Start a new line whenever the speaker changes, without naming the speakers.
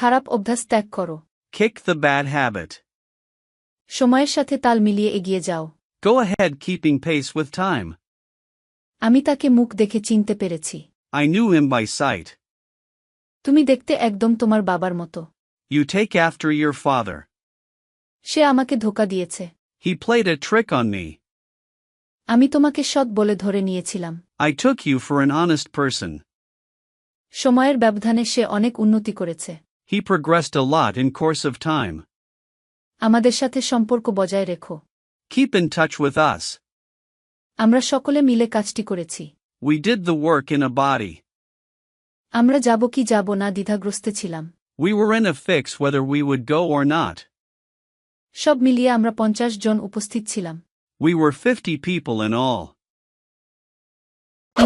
খারাপ অভ্যাস ত্যাগ করো।
কিক দ্য ব্যাড হ্যাবিট
সময়ের সাথে তাল মিলিয়ে এগিয়ে যাও।
Go head keeping face with time
আমি তাকে মুখ দেখে চিনতে পেরেছি।
I knew him by sight
তুমি দেখতে একদম তোমার বাবার মতো।
You take after your father
সে আমাকে ধোকা দিয়েছে।
He played a trick on me
আমি তোমাকে সৎ বলে ধরে নিয়েছিলাম।
I took you for an honest person
সময়ের ব্যবধানে সে অনেক উন্নতি করেছে।
He progressed a lot in course of time.
আমাদের সাথে সম্পর্ক বজায় রেখো
Keep in touch with us.
আমরা সকলে মিলে কাজটি করেছি
We did the work in a body.
আমরা যাব কি যাব না দ্বিধাগ্রস্তে ছিলাম
We were in a fix whether we would go or not.
সব মিলিয়ে আমরা পঞ্চাশ জন উপস্থিত ছিলাম
We were 50 people in all.